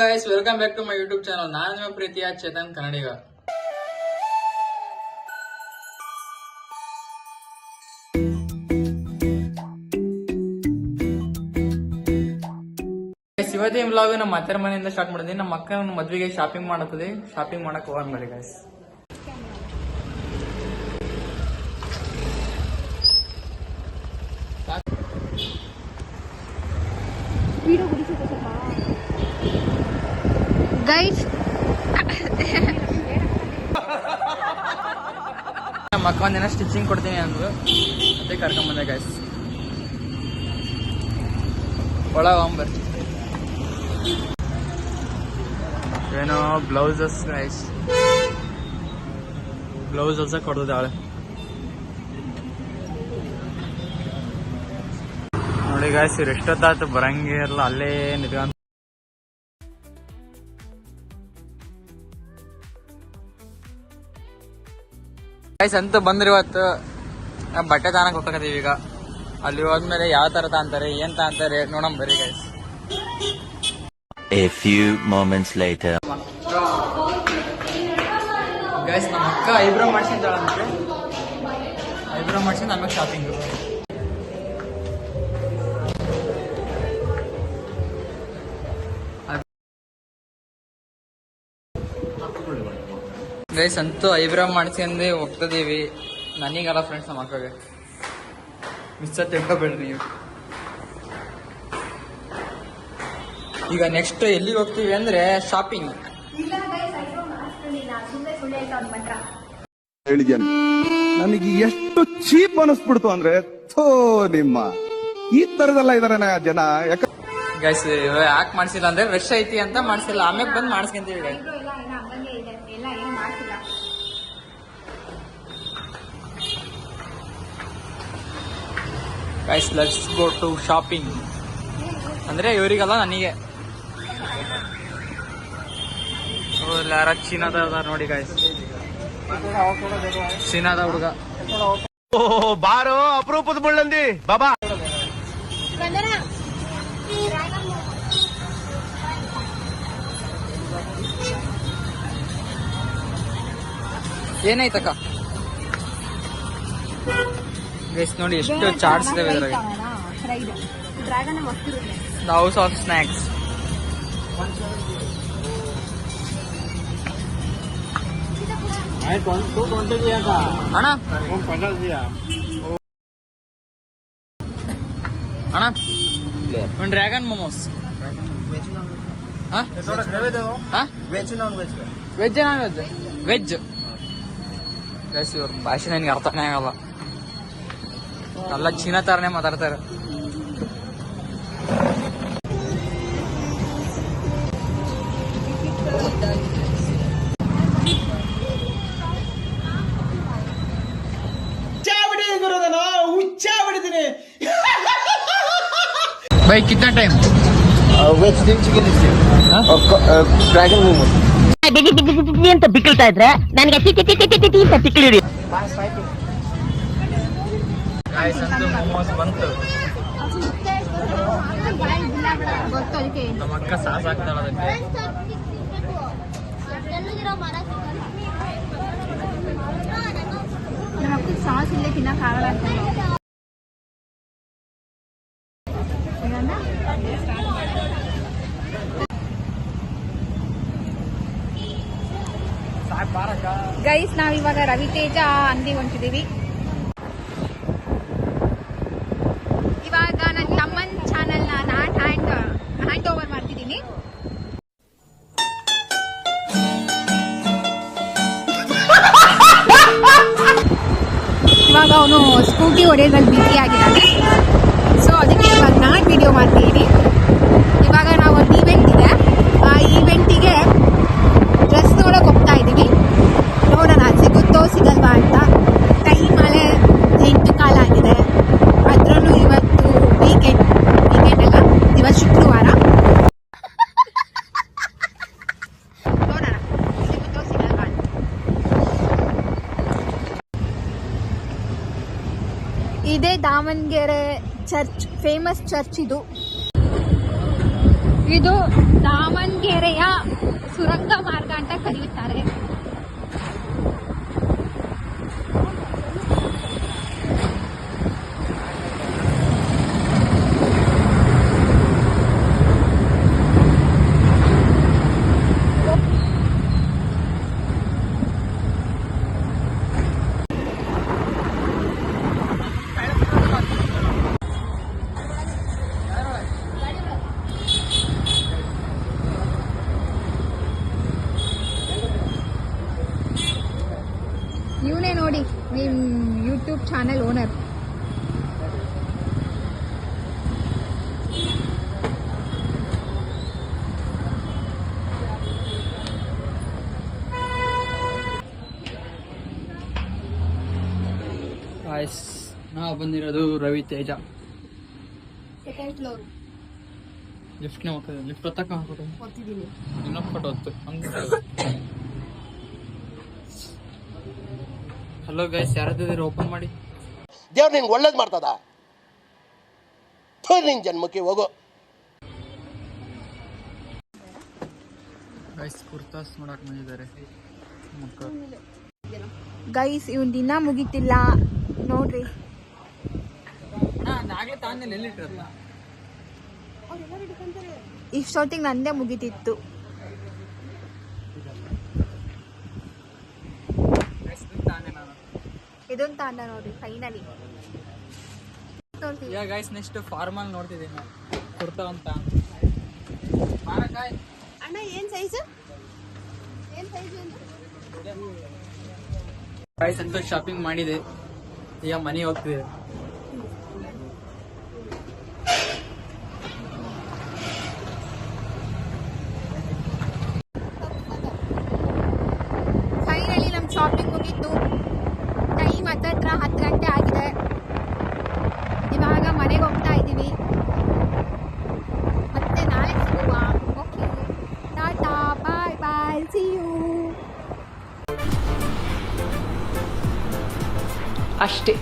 Guys welcome back to my YouTube channel ನಾನು ನಿಮ್ಮ ಪ್ರೀತಿಯ ಚೇತನ್ ಕನ್ನಡಿಗ. ಇವತ್ತಿನ ಬ್ಲಾಗ್ ನಮ್ಮ ಅತ್ತರ ಮನೆಯಿಂದ ಸ್ಟಾರ್ಟ್ ಮಾಡಿದ್ವಿ. ನಮ್ಮ ಅಕ್ಕ ನನ್ನ ಮದ್ವೆಗೆ ಶಾಪಿಂಗ್ ಮಾಡತ್ತದೆ. ಶಾಪಿಂಗ್ ಮಾಡಕ್ ಹೋಗೋಣ ಮಾಡಿ ಗೈಸ್ ಗೈಸ್ ನಮ್ಮ ಅಕ್ಕ ಒಂದಿನ ಸ್ಟಿಚಿಂಗ್ ಕೊಡ್ತೀನಿ ಅಂದ್ರು ಮತ್ತೆ ಕರ್ಕೊಂಡ್ ಬಂದೆ ಗೈಸ್ ಒಳಗೆ ಬರ್ತೀನಿ ಏನೋ ಬ್ಲೌಸಸ್ ಗೈಸ್ ಬ್ಲೌಸ್ ಹೊಸ ಕೊಡ್ತಿದ್ದಾಳೆ ನೋಡಿ ಗಾಯ್ಸ್ ಇವ್ರು ಎಷ್ಟೊತ್ತಾಯ್ತು ಬರಂಗೇ ಇರಲ್ಲ ಅಲ್ಲೇ ನಿಂತ್ಕೊಂಡ್ ಗೈಸ್ ಅಂತ ಬಂದ್ರಿ ಇವತ್ತು ನಾವ್ ಬಟ್ಟೆ ತಾನಕ್ ಹೋಗ್ತೀವಿ ಈಗ. ಅಲ್ಲಿ ಹೋದ್ಮೇಲೆ ಯಾವ ತರ ತಾಂತಾರೆ ಏನ್ ತಾಂತಾರೆ ನೋಡಮ್ ಬರೀ guys A few moments later. Guys ನಮ್ಮ ಅಕ್ಕ ಐಬ್ರೋ ಮಾಡ್ಸಿದ್ದಾಳಂತೆ. ಐಬ್ರೋ ಮಾಡ್ಸಿ ನಮಗೆ ಶಾಪಿಂಗ್ ಗೈಸ್ ಅಂತೂ ಐಬ್ರೋ ಮಾಡ್ಸ್ಕೊಂಡೆ ಹೋಗ್ತಿದ್ದೀವಿ ನನಗಲ್ಲ ಫ್ರೆಂಡ್ಸ್ ನಮ್ಮ ಅಕ್ಕಗೆ. ಮಿಸ್ ತಿಳ್ಕೊಬೇಡ್ರಿ ನೀವು. ಈಗ ನೆಕ್ಸ್ಟ್ ಎಲ್ಲಿಗೆ ಹೋಗ್ತೀವಿ ಅಂದ್ರೆ ಶಾಪಿಂಗ್ ಹೇಳಿದ್ಯಾನೆ ನನಗೆ ಎಷ್ಟು ಚೀಪ್ ಅನಿಸ್ಬಿಡ್ತು ಅಂದ್ರೆ ಥೋ ನಿಮ್ಮ. ಈ ತರದೆಲ್ಲ ಇದಾರೆ ಜನ. ಯಾಕ ಗೈಸ್ ಯಾಕೆ ಮಾಡ್ಸಿಲ್ಲ ಅಂದ್ರೆ ರಶ್ ಐತಿ ಅಂತ ಮಾಡ್ಸಿಲ್ಲ. ಆಮೇಲೆ ಬಂದು ಮಾಡಿಸ್ಕೊಂತೀವಿ guys. ಐಬ್ರೋ ಎಲ್ಲ ಏನೋ ಹಂಗಂಗೆ ಇದೆ ಎಲ್ಲ ಏನು ಮಾಡ್ತಿಲ್ಲ guys let's go to shopping ಅಂದ್ರೆ ಇವರಿಗಲ್ಲ ನನಗೆ. ಯಾರ ಚೀನಾದ ನೋಡಿ ಗೈಸ್ ಚೀನಾದ ಹುಡುಗ. ಬಾರೋ ಅಪರೂಪದ ಬುಳ್ಳಂದಿ ಬಾಬಾ. ಏನಾಯ್ತಕ್ಕ? ಗೈಸ್ ನೋಡಿ ಎಷ್ಟು ಚಾರ್ಜ್ ಇದಾವೆ ಇದರಲ್ಲಿ. ಹೌಸ್ ಆಫ್ ಸ್ನ್ಯಾಕ್ಸ್ ಅಣ್ಣ? ಅಣ್ಣ? Dragon momos veg non veg veg ಭಾಷೆ ನನಗೆ ಅರ್ಥನೇ ಆಗಲ್ಲ. ಎಲ್ಲ ಚೀನಾ ತರನೇ ಮಾತಾಡ್ತಾರೆ भाई कितना time veg chicken dragon momos T T T T T ಅಂತ ಬಿಕ್ಕಳ್ತಾ ಇದ್ರೆ ನನಗೆ T T T T T T T ಅಂತ ಬಿಕ್ಕಳು ಹಿಡಿ ಗಾಯ್ಸ್ ಅಂತೂ ಮೊಮೋಸ್ ಬಂತು ಗೊತ್ತು ಅದಕ್ಕೆ ನಮ್ಮ ಅಕ್ಕ ಸಾಸ್ ಹಾಕ್ತಾಳ ಅದಕ್ಕೆ ನಮ್ಮ ಅಕ್ಕ ಸಾಸ್ ಇಲ್ಲೇ ತಿನ್ನಕ್ ಆಗಲ್ಲ ಅಂತ ಗೈಸ್ ನಾವ್ ಇವಾಗ ರವಿತೇಜ ಅಂಗಡಿ ಹೊಂಟಿದೀವಿ ಸ್ಕೂಟಿ ಹೊಡೆಯೋದ್ರಲ್ಲಿ ಬ್ಯುಸಿ ಆಗಿದ್ದಾನೆ ಸೊ ಅದಕ್ಕೆ ಇವಾಗ ನಾನು ವಿಡಿಯೋ ಮಾಡ್ತಿದ್ದೀನಿ ಇದೇ ದಾವಣಗೆರೆ ಚರ್ಚ್ ಫೇಮಸ್ ಚರ್ಚ್ ಇದು. ಇದು ದಾವಣಗೆರೆಯ ಸುರಂಗ ಮಾರ್ಗ ಅಂತ ಕರೆಯುತ್ತಾರೆ ಯೂಟ್ಯೂಬ್ ಚಾನೆಲ್ ಓನರ್ ಗಾಯ್ಸ್ ನಾವು ಬಂದಿರೋದು ರವಿ ತೇಜ. ಸೆಕೆಂಡ್ ಫ್ಲೋರ್ ಲಿಫ್ಟ್ನೇ ಹೋಗ್ತದೆ ಲಿಫ್ಟ್ ಹತ್ತಕ್ಕೆ ಹಾಕೋದು ಇನ್ನೊಂದು ಫೋಟೋ ಹೊತ್ತು. ಹಲೋ ಗೈಸ್ ಯಾರಾದ್ರೂ ಓಪನ್ ಮಾಡಿ. ದೇವ್ರು ನಿನ್ಗೆ ಒಳ್ಳೇದು ಮಾಡ್ತದ? ನಿನ್ ಜನ್ಮಕ್ಕೆ ಹೋಗು. ಗೈಸ್ ಕುರ್ತಾಸ್ ಮಾಡಕ್ ಬಂದಿದ್ದಾರೆ. ಮಕ್ಕಳು ಗೈಸ್ ಇವನ್ ದಿನ ಮುಗಿತಿಲ್ಲ. ನೋಡ್ರಿ. ಇಷ್ಟೊತ್ತಿಗೆ ನಂದೇ ಮುಗಿತಿತ್ತು ತಾನೇ ನಾನು ಇದೊಂದು ತಾಂಡ ನೋಡ್ರಿ ಫೈನಲಿ ಈಗ ಗೈಸ್ ನೆಕ್ಸ್ಟ್ ಫಾರ್ಮಲ್ ನೋಡ್ತಿದ್ದೀನಿ. ನಾವು ಕುರ್ತಾ ಅಂತ. ಅಣ್ಣ ಏನ್ ಸೈಜ್ ಏನ್ ಸೈಜ್ ಗೈಸ್ ಅಂತ ಶಾಪಿಂಗ್ ಮಾಡಿದೆ. ಈಗ ಮನೆ ಹೋಗ್ತಿದೆ. ಫೈನಲಿ ನಮ್ಮ ಶಾಪಿಂಗ್ ಮುಗೀತು. ಟೈಮ್ ಹತ್ತತ್ರ ಹತ್ತು ಗಂಟೆ ಆಗಿದೆ. ಇವಾಗ ಮನೆಗೆ ಹೋಗ್ತಾ ಇದ್ದೀವಿ. ಮತ್ತೆ ನಾಳೆ ಸಿಗುವ. Okay tata, bye bye. See you ಅಷ್ಟೇ.